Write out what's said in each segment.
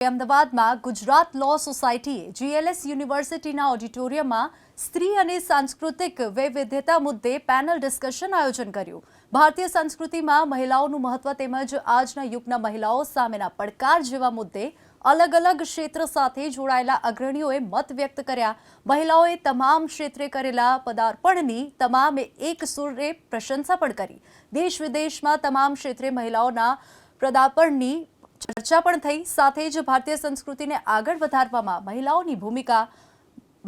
અમદાવાદમાં ગુજરાત લો સોસાયટીએ જીએલએસ યુનિવર્સિટીના ઓડિટોરિયમમાં સ્ત્રી અને સાંસ્કૃતિક વૈવિધ્યતા મુદ્દે પેનલ ડિસ્કશન આયોજન કર્યું. ભારતીય સંસ્કૃતિમાં મહિલાઓનું મહત્વ તેમજ આજના યુગના મહિલાઓ સામેના પડકાર જેવા મુદ્દે અલગ અલગ ક્ષેત્ર સાથે જોડાયેલા અગ્રણીઓએ મત વ્યક્ત કર્યા. મહિલાઓએ તમામ ક્ષેત્રે કરેલા પદાર્પણની તમામે એક સુરે પ્રશંસા પણ કરી. દેશ વિદેશમાં તમામ ક્ષેત્રે મહિલાઓના પદાર્પણની ચર્ચા પણ થઈ. સાથે જ ભારતીય સંસ્કૃતિને આગળ વધારવામાં મહિલાઓની ભૂમિકા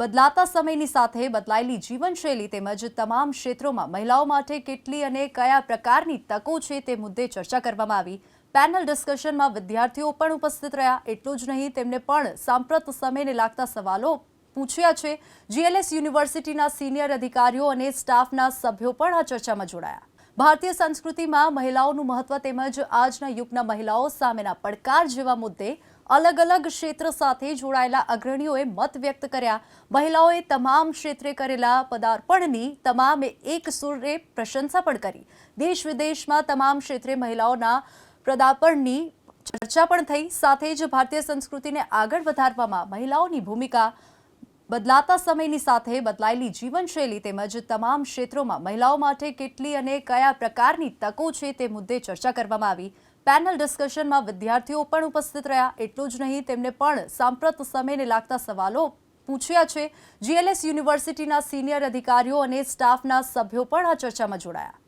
બદલાતા સમયની સાથે બદલાયેલી જીવનશૈલી તેમજ તમામ ક્ષેત્રોમાં મહિલાઓ માટે કેટલી અને કયા પ્રકારની તકો છે તે મુદ્દે ચર્ચા કરવામાં આવી. પેનલ ડિસ્કશનમાં વિદ્યાર્થીઓ પણ ઉપસ્થિત રહ્યા. એટલું જ નહીં, તેમને પણ સાંપ્રત સમયને લાગતા સવાલો પૂછ્યા છે. જીએલએસ યુનિવર્સિટીના સિનિયર અધિકારીઓ અને સ્ટાફના સભ્યો પણ આ ચર્ચામાં જોડાયા. ભારતીય સંસ્કૃતિમાં મહિલાઓનું મહત્વ તેમજ આજના યુગના મહિલાઓ સામેના પડકાર જેવા મુદ્દે અલગ અલગ ક્ષેત્ર સાથે જોડાયેલા અગ્રણીઓએ મત વ્યક્ત કર્યા. મહિલાઓએ તમામ ક્ષેત્રે કરેલા પદાર્પણની તમામે એક સુરે પ્રશંસા પણ કરી. દેશ વિદેશમાં તમામ ક્ષેત્રે મહિલાઓના પદાર્પણની ચર્ચા પણ થઈ. સાથે જ ભારતીય સંસ્કૃતિને આગળ વધારવામાં મહિલાઓની ભૂમિકા બદલાતા સમયની સાથે બદલાયેલી જીવનશૈલી તેમજ તમામ ક્ષેત્રોમાં મહિલાઓ માટે કેટલી અને કયા પ્રકારની તકો છે તે મુદ્દે ચર્ચા કરવામાં આવી. પેનલ ડિસ્કશનમાં વિદ્યાર્થીઓ પણ ઉપસ્થિત રહ્યા. એટલું જ નહીં, તેમને પણ સાંપ્રત સમયને લાગતા સવાલો પૂછ્યા છે. જીએલએસ યુનિવર્સિટીના સિનિયર અધિકારીઓ અને સ્ટાફના સભ્યો પણ આ ચર્ચામાં જોડાયા.